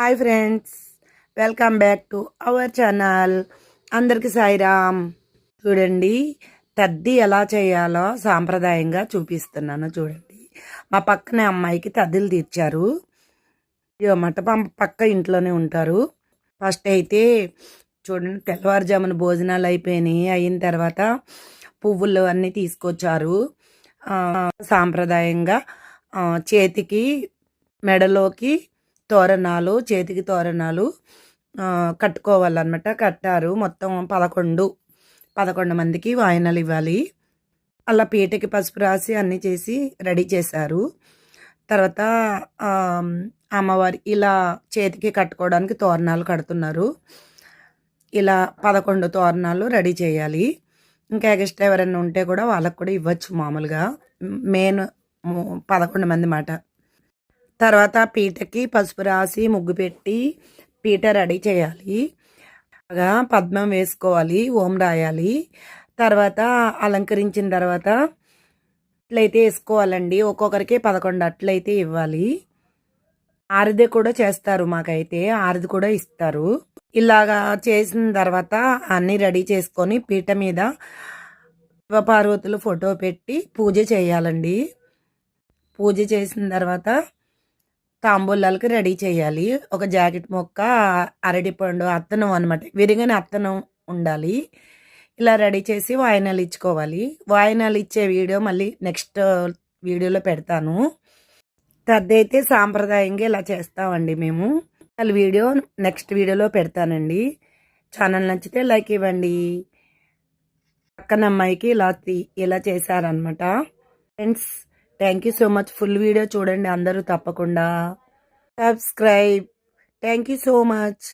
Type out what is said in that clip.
Hi friends welcome back to our channel అందరికి సాయిరామ్ చూడండి తద్ది ఎలా చేయాలో సాంప్రదాయంగా చూపిస్తున్నాను చూడండి. మా పక్కనే అమ్మాయికి తద్దిలు తీర్చారు. మట పక్క ఇంట్లోనే ఉంటారు. ఫస్ట్ అయితే చూడండి తెల్లవారుజామున భోజనాలు అయిపోయినాయి. అయిన తర్వాత పువ్వులు అన్నీ తీసుకొచ్చారు. సాంప్రదాయంగా చేతికి మెడలోకి తోరణాలు చేతికి తోరణాలు కట్టుకోవాలన్నమాట. కట్టారు. మొత్తం పదకొండు పదకొండు మందికి వాయినాలు ఇవ్వాలి. అలా పీటకి పసుపు రాసి అన్నీ చేసి రెడీ చేశారు. తర్వాత అమ్మవారి ఇలా చేతికి కట్టుకోవడానికి తోరణాలు కడుతున్నారు. ఇలా పదకొండు తోరణాలు రెడీ చేయాలి. ఇంకా ఎక్స్ట్రా ఎవరైనా ఉంటే కూడా వాళ్ళకు కూడా ఇవ్వచ్చు మామూలుగా. మెయిన్ పదకొండు మంది మాట. తర్వాత పీటకి పసుపు రాసి ముగ్గు పెట్టి పీట రెడీ చేయాలి. బాగా పద్మం వేసుకోవాలి ఓం రాయాలి. తర్వాత అలంకరించిన తర్వాత అట్లయితే వేసుకోవాలండి. ఒక్కొక్కరికి పదకొండు అట్లయితే ఇవ్వాలి. ఆరిది కూడా చేస్తారు మాకైతే. ఆరిది కూడా ఇస్తారు. ఇలాగా చేసిన తర్వాత అన్నీ రెడీ చేసుకొని పీట మీద శివపార్వతులు ఫోటో పెట్టి పూజ చేయాలండి. పూజ చేసిన తర్వాత తాంబూలాలకి రెడీ చేయాలి. ఒక జాకెట్ మొక్క అరటిపండు అత్తనం అనమాట విరిగని అత్తనం ఉండాలి. ఇలా రెడీ చేసి వాయినాలు ఇచ్చుకోవాలి. వాయినాలు ఇచ్చే వీడియో మళ్ళీ నెక్స్ట్ వీడియోలో పెడతాను. అయితే సాంప్రదాయంగా ఇలా చేస్తామండి మేము. వాళ్ళ వీడియో నెక్స్ట్ వీడియోలో పెడతానండి. ఛానల్ నచ్చితే లైక్ ఇవ్వండి. పక్కన అమ్మాయికి ఇలా ఇలా చేశారనమాట friends thank you so much full video చూడండి అందరూ తప్పకుండా. Subscribe thank you so much